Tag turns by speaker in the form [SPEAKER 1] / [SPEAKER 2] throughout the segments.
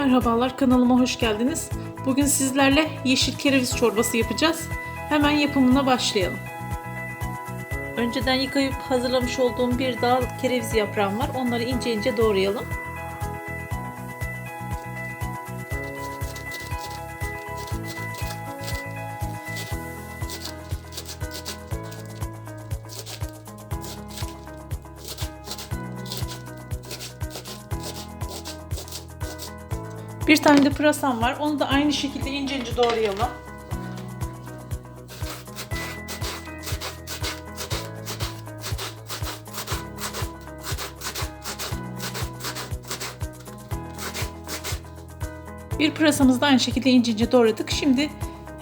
[SPEAKER 1] Merhabalar kanalıma hoş geldiniz. Bugün sizlerle yeşil kereviz çorbası yapacağız. Hemen yapımına başlayalım. Önceden yıkayıp hazırlamış olduğum bir dal kereviz yaprağım var. Onları ince ince doğrayalım. Bir tane de pırasam var. Onu da aynı şekilde ince ince doğrayalım. Bir pırasamızı da aynı şekilde ince ince doğradık. Şimdi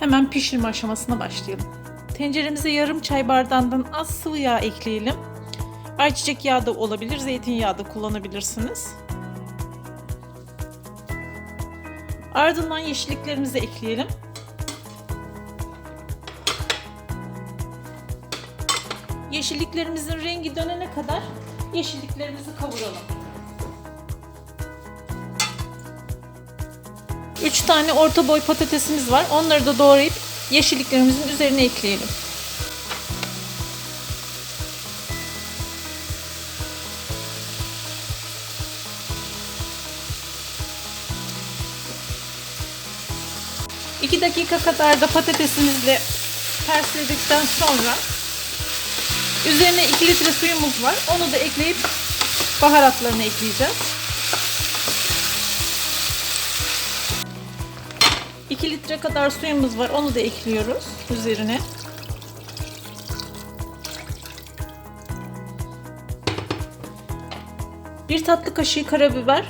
[SPEAKER 1] hemen pişirme aşamasına başlayalım. Tenceremize yarım çay bardağından az sıvı yağ ekleyelim. Ayçiçek yağı da olabilir, zeytinyağı da kullanabilirsiniz. Ardından yeşilliklerimizi ekleyelim. Yeşilliklerimizin rengi dönene kadar yeşilliklerimizi kavuralım. 3 tane orta boy patatesimiz var. Onları da doğrayıp yeşilliklerimizin üzerine ekleyelim. İki dakika kadar da patatesimizle tersledikten sonra üzerine 2 litre suyumuz var. Onu da ekleyip baharatlarını ekleyeceğiz. 2 litre kadar suyumuz var. Onu da ekliyoruz üzerine. Bir tatlı kaşığı karabiber,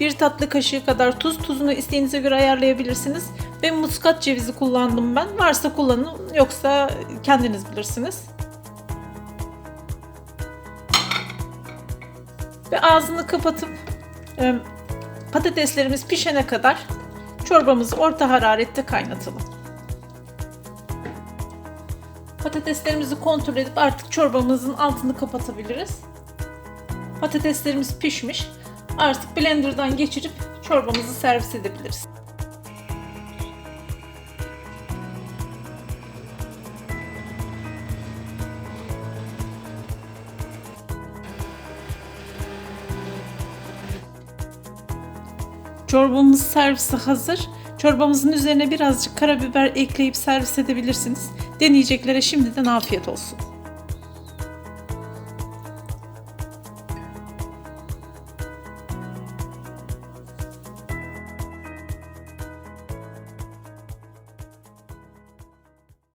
[SPEAKER 1] bir tatlı kaşığı kadar tuz. Tuzunu isteğinize göre ayarlayabilirsiniz. Ve muskat cevizi kullandım ben. Varsa kullanın, yoksa kendiniz bilirsiniz. Ve ağzını kapatıp e, patateslerimiz pişene kadar çorbamızı orta hararette kaynatalım. Patateslerimizi kontrol edip artık çorbamızın altını kapatabiliriz. Patateslerimiz pişmiş. Artık blenderdan geçirip çorbamızı servis edebiliriz. Çorbamız servise hazır. Çorbamızın üzerine birazcık karabiber ekleyip servis edebilirsiniz. Deneyeceklere şimdiden afiyet olsun.